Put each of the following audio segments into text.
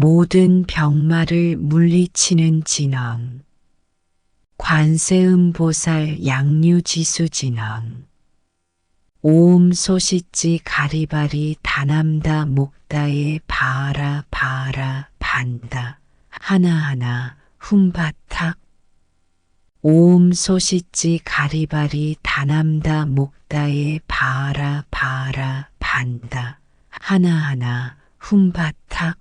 모든 병마를 물리치는 진왕. 관세음보살 양류지수진왕. 오음소시지 가리바리 다남다 목다에 바라 바라 반다 하나하나 훔바탁 오음소시지 가리바리 다남다 목다에 바라 바라 반다 하나하나 훔바탁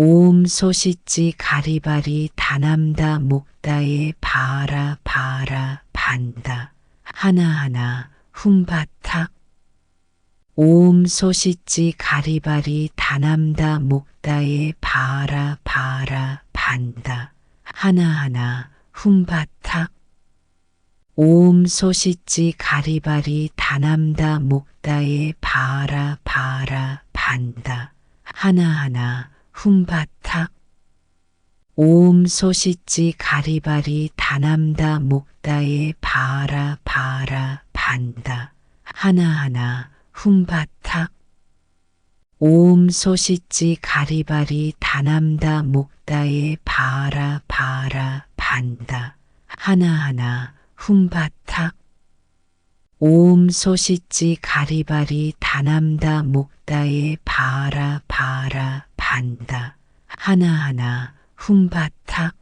오음 소시지 가리바리 다남다 목다에 바라 바라 반다. 하나하나 훔바탁. 오음 소시지 가리바리 다남다 목다에 바라 바라 반다. 하나하나 훔바탁. 오음 소시지 가리바리 다남다 목다에 바라 바라 반다. 하나하나 훔바탁 오음소시지 가리바리 다남다 목다에 바라 바라 반다. 하나하나 훔바탁 오음소시지 가리바리 다남다 목다에 바라 바라 반다. 하나하나 훔바탁 오음소시지 가리바리 다남다 목다에 바라 바라 반다. 하나하나 훔바탁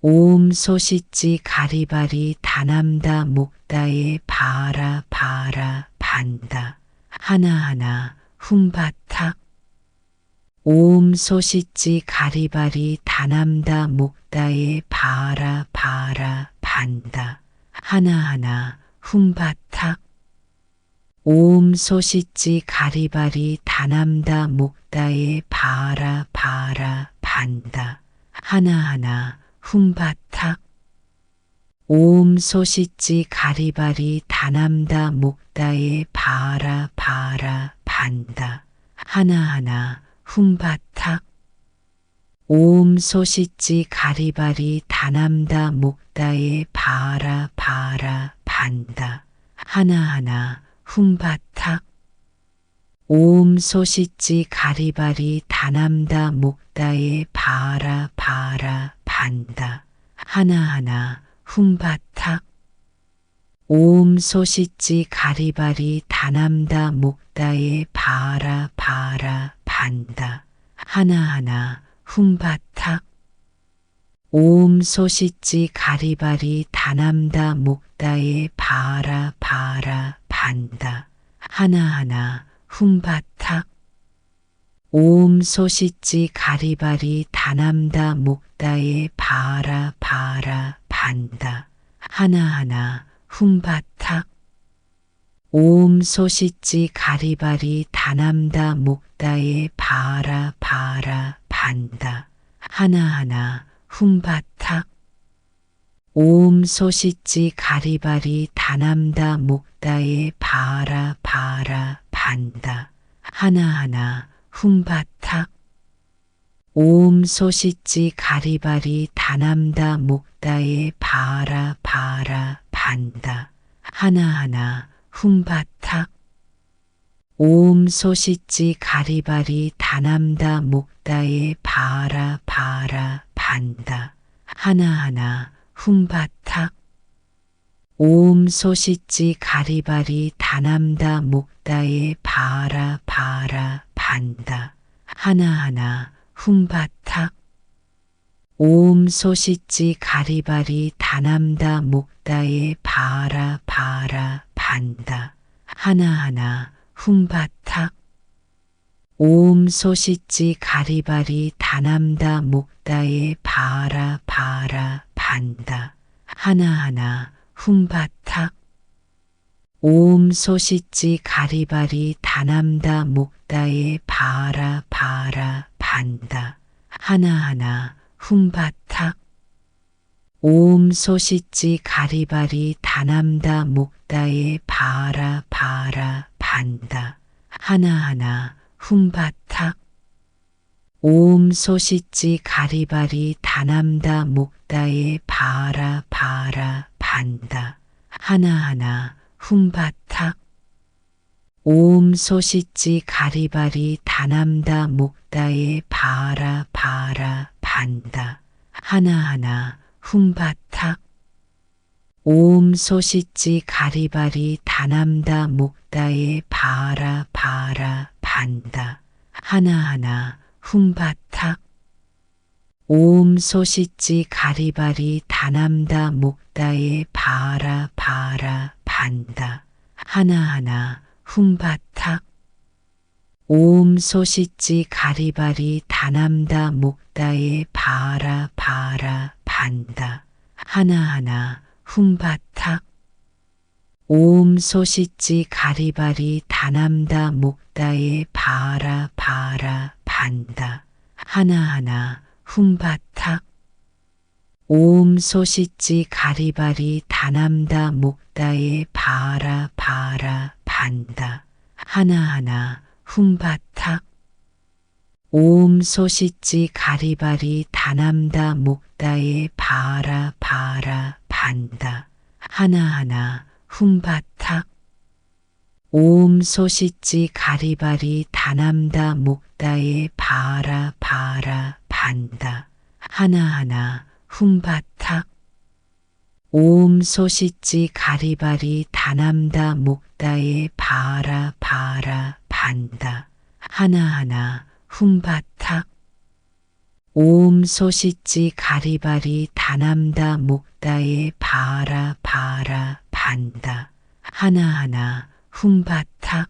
오음 소시지 가리바리 다남다 목다에 바라 바라 반다. 하나하나 훔바탁 오음 소시지 가리바리 다남다 목다에 바라 바라 반다. 하나하나 훔바탁 오음 소시지 가리바리 다남다 목다에 바라 바라 반다. 하나하나 훔바탁 오음 소시지 가리바리 다남다 목다에 바라 바라 반다. 하나하나 훔바탁 오음 소시지 가리바리 다남다 목다에 바라 바라 반다. 하나하나 훔바탁. 오음소시지 가리바리 다남다 목다에 바라 바라 반다. 하나하나 훔바탁. 오음소시지 가리바리 다남다 목다에 바라 바라 반다. 하나하나 훔바탁. 오음소시지 가리바리 다남다 목다에 바라 바라 반다. 하나하나 훔바탁 오음 소시지 가리바리 다남다 목다에 바라 바라 반다. 하나하나 훔바탁 오음 소시지 가리바리 다남다 목다에 바라 바라 반다. 하나하나 훔바탁 오음 소시지 가리바리 다남다 목다에 바라 바라 반다. 하나하나 훔바탁 오음 소시지 가리바리 다남다 목다에 바라 바라 반다. 하나하나 훔바탁 오음 소시지 가리바리 다남다 목다에 바라 바라 반다. 하나하나 훔바탁 오음소시지 가리바리 다남다 목다에 바라 바라 반다. 하나하나 훔바탁 오음소시지 가리바리 다남다 목다에 바라 바라 반다. 하나하나 훔바탁 오음소시지 가리바리 다남다 목다에 바라 바라 반다. 하나하나 훔바탁. 오음 소시지 가리바리 다남다 목다에 바라 바라 반다. 하나하나 훔바탁. 오음 소시지 가리바리 다남다 목다에 바라 바라 반다. 하나하나 훔바탁. 오음 소시지 가리바리 다남다 목다 에 바라 바라 반다. 하나하나 훔바탁 오음 소시지 가리바리 다남다 목다에 바라 바라 반다. 하나하나 훔바탁 오음 소시지 가리바리 다남다 목다에 바라 바라 반다. 하나하나 훔바탁 오음 소시지 가리바리 다남다 목다에 바라 바라 반다. 하나하나 훔바탁. 오음 소시지 가리바리 다남다 목다에 바라 바라 반다. 하나하나 훔바탁. 오음 소시지 가리바리 다남다 목다에 바라 바라 반다. 하나하나 훔바탁. 오음 소시지 가리바리 다남다 목다에 바라 바라 반다. 하나하나 훔바탁. 오음 소시지 가리바리 다남다 목다에 바라 바라 반다. 하나하나 훔바탁. 오음 소시지 가리바리 다남다 목다에 바라 바라 반다. 하나하나 훔바탁. 오음 소시지 가리바리 다남다 목다에 바라 바라 반다. 하나하나 훔바탁. 오음 소시지 가리바리 다남다 목다에 바라 바라 반다. 하나하나 훔바탁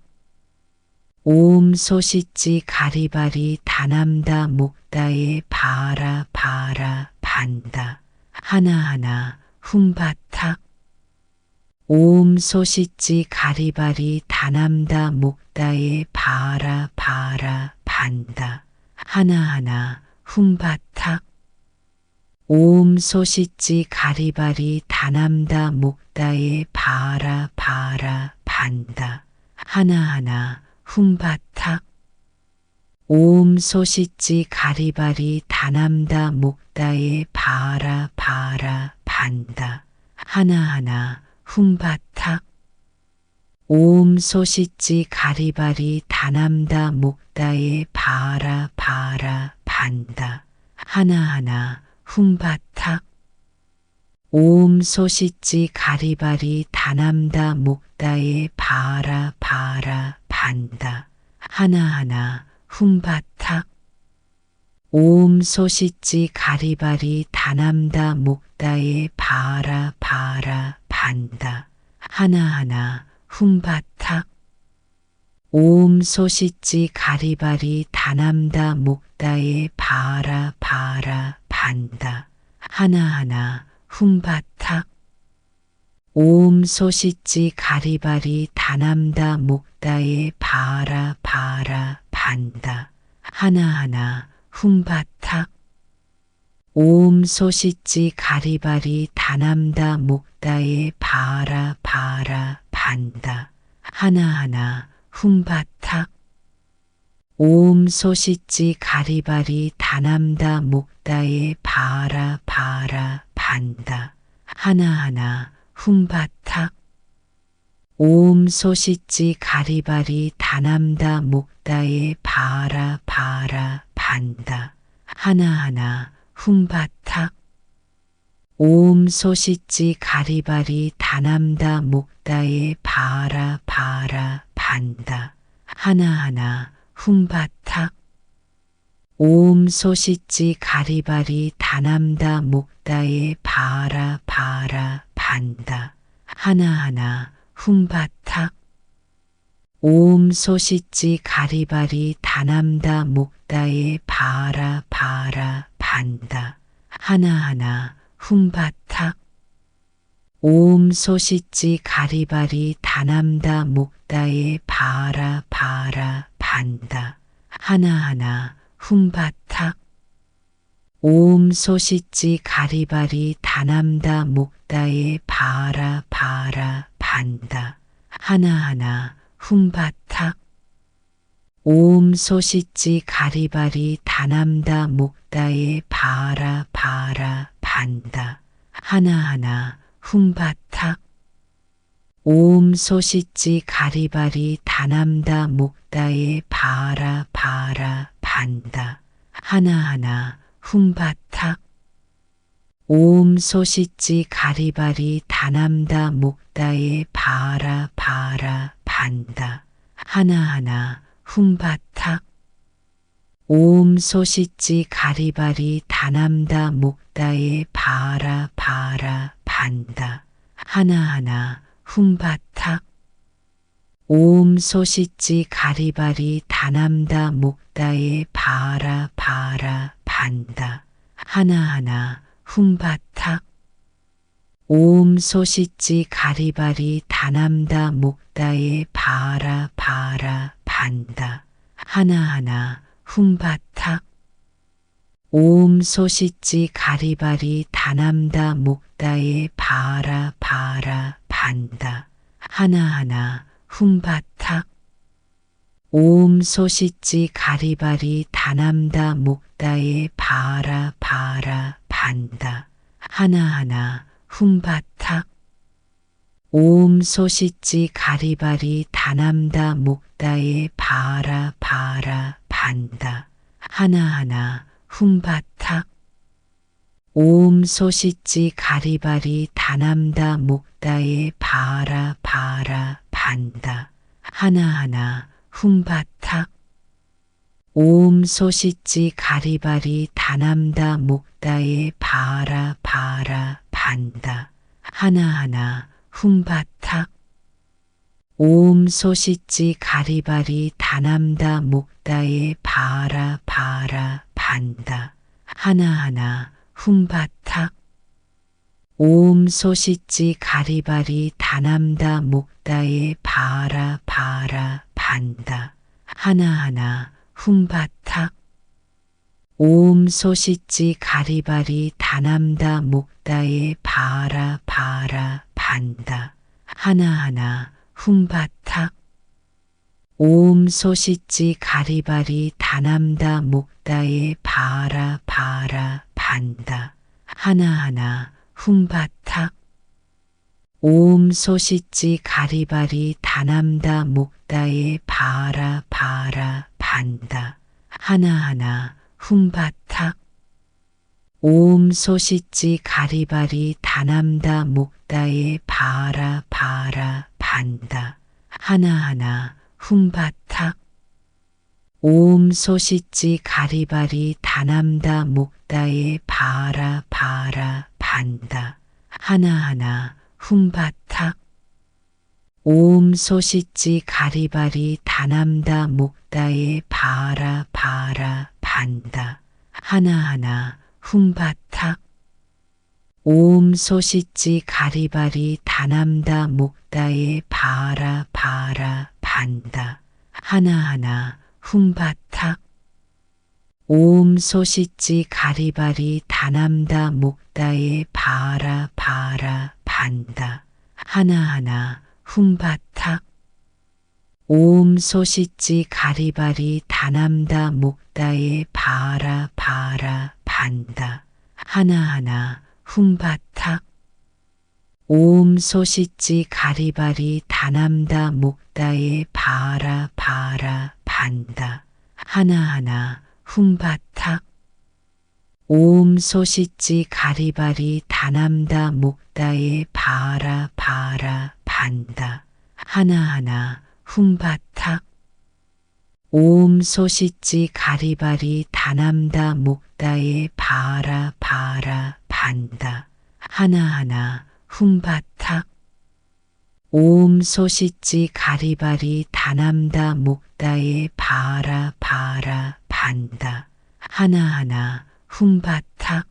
오음 소시지 가리바리 다남다 목다에 바라 바라 반다. 하나하나 훔바탁 오음 소시지 가리바리 다남다 목다에 바라 바라 반다. 하나하나 훔바탁 오음 소시지 가리바리 다남다 목다에 바라 바라 반다. 하나하나 훔바탁 오음 소시지 가리바리 다남다 목다에 바라 바라 반다. 하나하나 훔바탁 오음 소시지 가리바리 다남다 목다에 바라 바라 반다. 하나하나 훔바탁 오음 소시지 가리바리 다남다 목다에 바라 바라 반다. 하나하나 훔바탁. 오음 소시지 가리바리 다남다 목다에 바라 바라 반다. 하나하나 훔바탁. 오음 소시지 가리바리 다남다 목다에 바라 바라 반다. 하나하나 훔바탁 오음 소시지 가리바리 다남다 목다에 바라 바라 반다. 하나하나 훔바탁 오음 소시지 가리바리 다남다 목다에 바라 바라 반다. 하나하나 훔바탁 오음 소시지 가리바리 다남다 목다에 바라 바라 반다. 하나하나 훔바탁 오음 소시지 가리바리 다남다 목다에 바라 바라 반다. 하나하나 훔바탁 오음 소시지 가리바리 다남다 목다에 바라 바라 반다. 하나하나 훔바탁 오음 소시지 가리바리 다남다 목다에 바라 바라 반다. 하나하나 훔바탁. 오음 소시지 가리바리 다남다 목다에 바라 바라 반다. 하나하나 훔바탁. 오음 소시지 가리바리 다남다 목다에 바라 바라 반다. 하나하나 훔바탁. 오음 소시지 가리바리 다남다 목다 에 바라 바라 반다. 하나하나 훔바탁 오음 소시지 가리바리 다남다 목다에 바라 바라 반다. 하나하나 훔바탁 오음 소시지 가리바리 다남다 목다에 바라 바라 반다. 하나하나 훔바탁 옴 소시지 가리바리 다남다 목다에 바라 바라 반다. 하나하나 훔바탁. 옴 소시지 가리바리 다남다 목다에 바라 바라 반다. 하나하나 훔바탁. 옴 소시지 가리바리 다남다 목다에 바라 바라 반다. 하나하나 훔바탁 옴 소시지 가리바리 다남다 목다에 바라 바라 반다. 하나하나 훔바탁 옴 소시지 가리바리 다남다 목다에 바라 바라 반다. 하나하나 훔바탁 옴 소시지 가리바리 다남다 목다에 바라 바라 반다. 하나하나 훔바탁. 옴 소시지 가리바리 다남다 목다에 바라 바라 반다. 하나하나 훔바탁. 옴 소시지 가리바리 다남다 목다에 바라 바라 반다. 하나하나 훔바탁 옴 소시지 가리바리 다남다 목다에 바라 바라 반다. 하나하나 훔바탁. 옴 소시지 가리바리 다남다 목다에 바라 바라 반다. 하나하나 훔바탁. 옴 소시지 가리바리 다남다 목다에 바라 바라 반다. 하나하나 훔바탁 옴 소시지 가리바리 다남다 목다에 바라 바라 반다. 하나하나 훔바탁 옴 소시지 가리바리 다남다 목다에 바라 바라 반다. 하나하나 훔바탁 옴 소시지 가리바리 다남다 목다에 바라 바라 반다. 하나하나 훔바탁 옴 소시지 가리바리 다남다 목다에 바라 바라 반다. 하나하나 훔바탁 옴 소시지 가리바리 다남다 목다에 바라 바라 반다. 하나하나 훔바탁 옴 소시지 가리바리 다남다 목다에 바라 바라 반다. 하나하나 훔바탁 옴 소시지 가리바리 다남다 목다에 바라 바라 반다. 하나하나 훔바탁 옴 소시지 가리바리 다남다 목다에 바라 바라 반다. 하나하나 훔바탁. 옴 소시지 가리바리 다남다 목다에 바라 바라 반다. 하나하나 훔바탁. 옴 소시지 가리바리 다남다 목다에 바라 바라 반다. 하나하나 훔바탁. 옴 소시지 가리바리 다남다 목다에 바라 바라 반다. 하나하나 훔바탁. 옴 소시지 가리바리 다남다 목다에 바라 바라 반다. 하나하나 훔바탁. 옴 소시지 가리바리 다남다 목다에 바라 바라 반다. 하나하나 훔바탁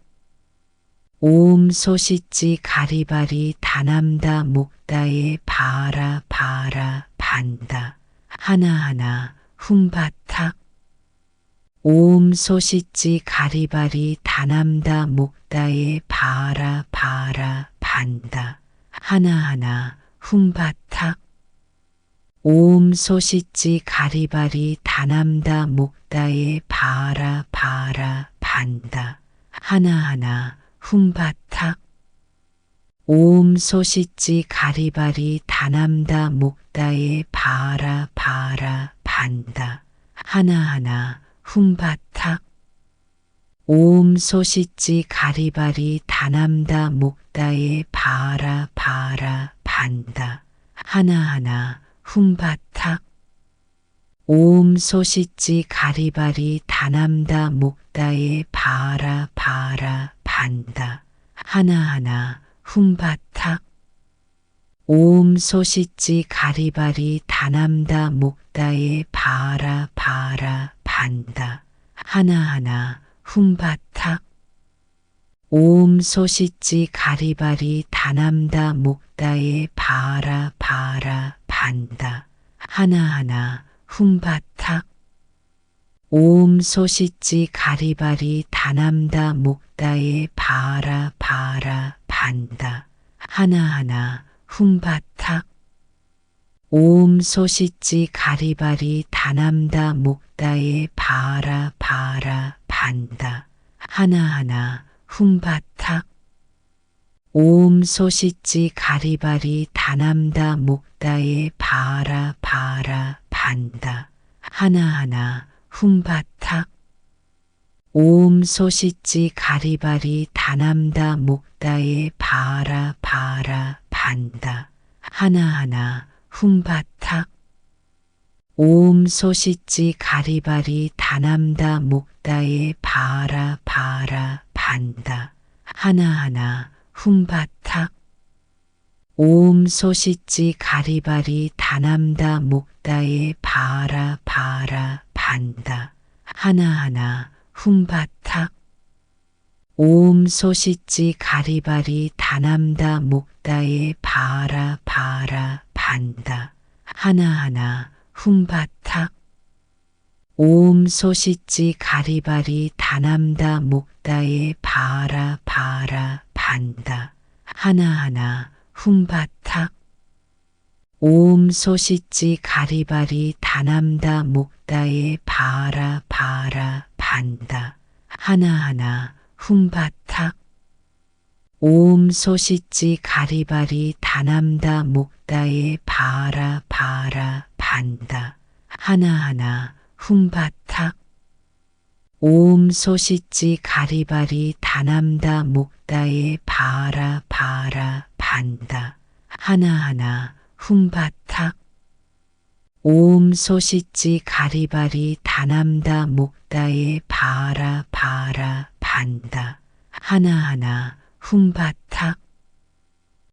옴 소시지 가리바리 다남다 목다에 바라 바라 반다. 하나하나 훔바탁 옴 소시지 가리바리 다남다 목다에 바라 바라 반다. 하나하나 훔바탁 옴 소시지 가리바리 다남다 목다에 바라 바라 반다. 하나하나 훔바탁. 옴 소시지 가리바리 다남다 목다에 바라 바라 반다. 하나하나 훈바탁. 오음 소시지 가리바리 다남다 목다에 바라 바라 반다. 하나하나 훈바탁. 오음 소시지 가리바리 다남다 목다에 바라 바라 반다. 하나하나 훈바탁. 오음 소시지 가리바리 다남다 목다에 바라 바라 반다. 하나하나 훈바탁. 오음 소시지 가리바리 다남다 목다에 바라 바라 반다. 하나하나 훈바탁 오음 소시지 가리바리 다남다 목다에 바라 바라 반다. 하나하나 훈바탁 오음 소시지 가리바리 다남다 목다에 바라 바라 반다. 하나하나 훈바탁 오음 소시지 가리바리 다남다 목다에 바라 바라 반다. 하나하나 훈바탁 오음 소시지 가리바리 다남다 목다에 바라 바라 반다. 하나하나 훈바탁 오음 소시지 가리바리 다남다 목다에 바라 바라 반다. 하나하나 훈바탁 오음 소시지 가리바리 다남다 목다에 바라 바라 반다. 하나하나 훈바탁. 오음 소시지 가리바리 다남다 목다에 바라 바라 반다. 하나하나 훈바탁. 오음 소시지 가리바리 다남다 목다에 바라 바라 반다. 하나하나 훈바탁 오음 소시지 가리바리 다남다 목다에 바라 바라 반다. 하나하나 훈바탁 오음 소시지 가리바리 다남다 목다에 바라 바라 반다. 하나하나 훈바탁 오음 소시지 가리바리 다남다 목다에 바라 바라 반다. 하나하나 훈바탁 오음 소시지 가리바리 다남다 목다에 바라 바라 반다. 하나하나 훈바탁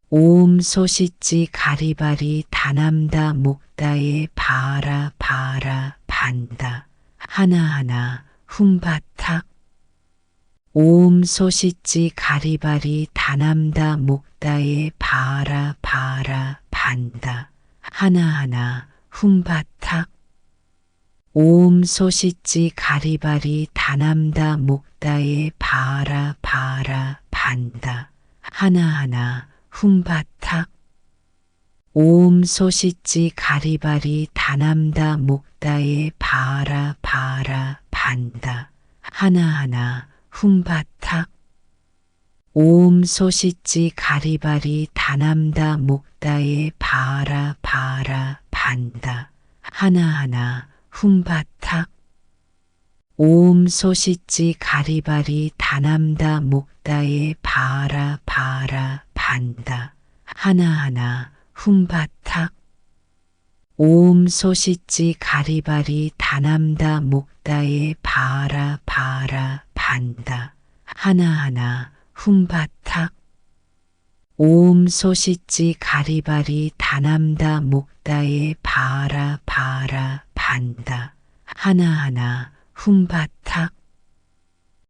오음 소시지 가리바리 다남다 목다에 바라 바라 반다. 하나하나 훈바탁 오음 소시지 가리바리 다남다 목다에 바라 바라 반다. 하나하나 훈바탁. 오음 소시지 가리바리 다남다 목다에 바라 바라 반다. 하나하나 훈바탁. 오음 소시지 가리바리 다남다 목다에 바라 바라 반다. 하나하나 훈바탁 오음 소시지 가리바리 다남다 목다에 바라 바라 반다. 하나하나 훈바탁. 오음 소시지 가리바리 다남다 목다에 바라 바라 반다. 하나하나 훈바탁. 오음 소시지 가리바리 다남다 목다에 바라 바라 반다. 하나하나 훈바탁 오음 소시지 가리바리 다남다 목다에 바라 바라 반다. 하나하나 훈바탁